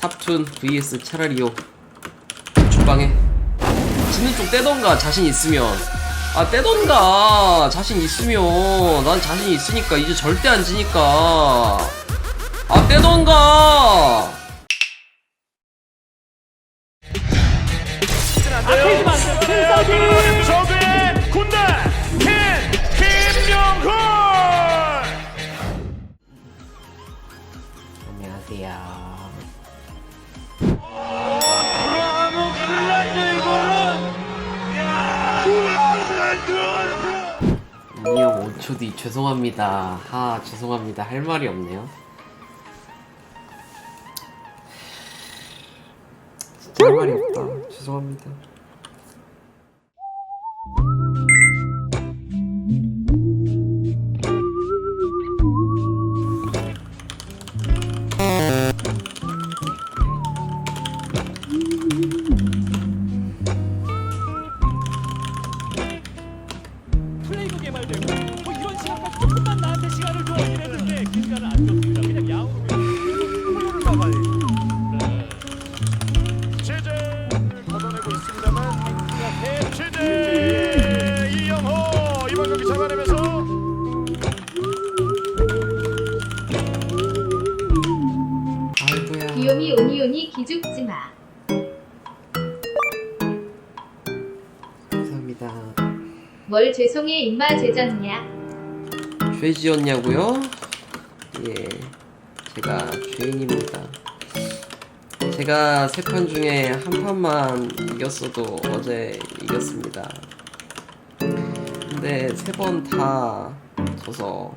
탑툰 vs 차라리요. 주방에. 지는 쪽 떼던가 자신 있으면. 아 떼던가. 자신 있으면. 난 자신 있으니까. 이제 절대 안 지니까. 아 떼던가. 아테이즈만 큰 적의 군대 안녕 5초 뒤 죄송합니다. 아 죄송합니다. 할 말이 없네요. 진짜 할 말이 없다. 죄송합니다 죽지 마. 감사합니다 뭘 죄송해 임마 제전이야. 죄지었냐고요? 예, 제가 죄인입니다. 제가 세 판 중에 한 판만 이겼어도 어제 이겼습니다. 근데 세 번 다 져서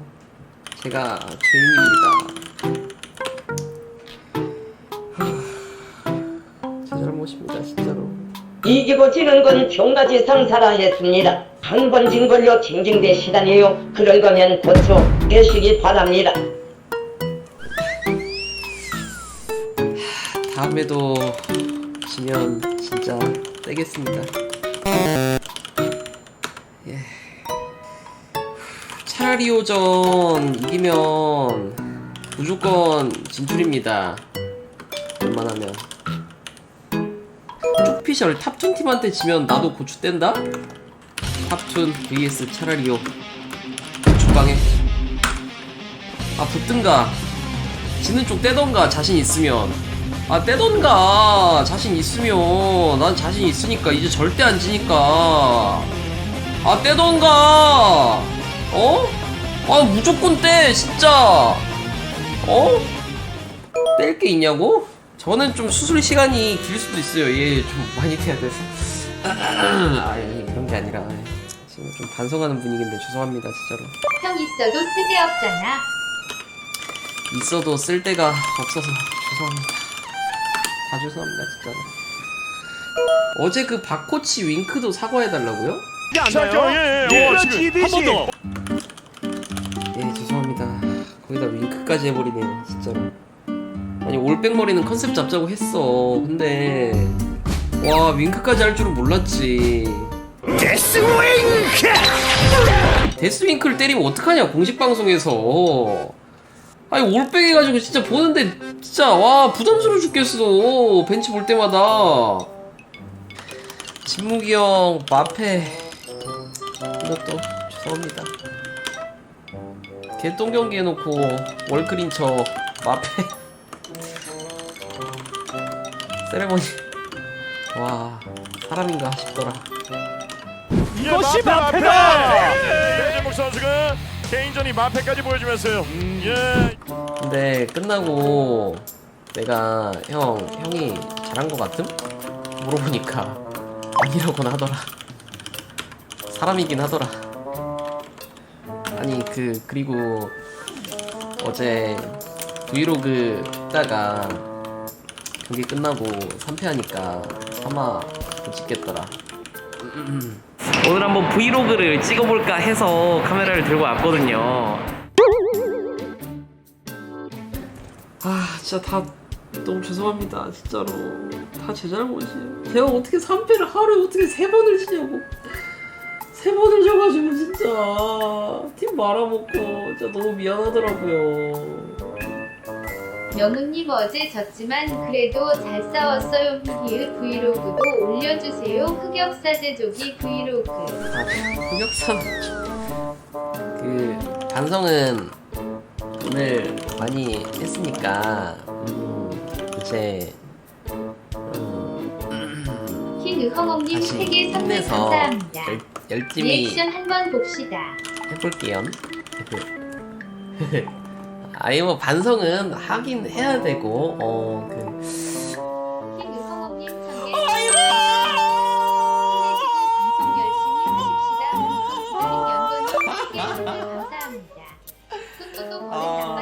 제가 죄인입니다. 이기고 지는 건 평가지 상사라 했습니다. 한 번 진 걸로 징징대 시다니요. 그럴 거면 고쳐 깨시기 바랍니다. 다음에도 지면 진짜 떼겠습니다. 예. 차라리 오전 이기면 무조건 진출입니다. 웬만하면. 쪽피셜 탑툰 팀한테 지면 나도 고추 뗀다? 탑툰 vs 차라리요. 주방에. 아 붙든가. 지는 쪽 떼던가 자신 있으면 아 떼던가 자신 있으면 난 자신 있으니까 이제 절대 안 지니까 아 떼던가 어? 아 무조건 떼 진짜 어? 뗄 게 있냐고? 저는 좀 수술 시간이 길 수도 있어요 얘 좀 많이 떼야 돼서 아 이런 게 아니라 지금 좀 반성하는 분위기인데 죄송합니다 진짜로 형 있어도 쓸데없잖아. 있어도 쓸 데가 없어서 죄송합니다. 다 죄송합니다, 진짜로. 어제 그 박코치 윙크도 사과해달라고요? 자, 예, 예, 어, 지금 한번 더. 예, 죄송합니다. 거기다 윙크까지 해버리네요, 진짜로. 아니, 올백머리는 컨셉 잡자고 했어. 근데, 와, 윙크까지 할 줄은 몰랐지. 데스윙크! 데스윙크를 때리면 어떡하냐, 공식 방송에서. 아니 올백 해가지고 진짜 보는데 진짜 와 부담스러워 죽겠어 벤치 볼 때마다 진무기 형 마페 이것도 죄송합니다 개똥 경기 해놓고 월클인 척 마페 세레머니 와 사람인가 싶더라 이것이 마페다! 배재목 선수가 개인전이 마패까지 보여주면서요. 음, 예. 근데 끝나고 내가 형 형이 잘한 것 같음? 물어보니까 아니라고는 하더라 사람이긴 하더라 아니 그 그리고 어제 브이로그 찍다가 경기 끝나고 3패 하니까 차마 못 찍겠더라. 오늘 한번 브이로그를 찍어볼까 해서 카메라를 들고 왔거든요. 아 진짜 다 너무 죄송합니다 진짜로. 다 제 잘못이에요. 제가 어떻게 3패를 하루에 어떻게 세 번을 치냐고. 세 번을 져가지고 진짜 팀 말아먹고 진짜 너무 미안하더라고요 영훈님 어제 졌지만 그래도 잘 싸웠어요. 히히 브이로그도 올려주세요. 흑역사 제조기 브이로그. 아, 흑역사 그 반성은 오늘 많이 했으니까 음, 이제 음, 흰 의헝엄님 다시 3개 선물 힘내서 감사합니다. 열, 열심히 리액션 한번 봅시다. 해볼게요. 아니 뭐 반성은 하긴 해야 되고 어 그. 아! 감사합니다. 뚜뚜뚜 보내달라.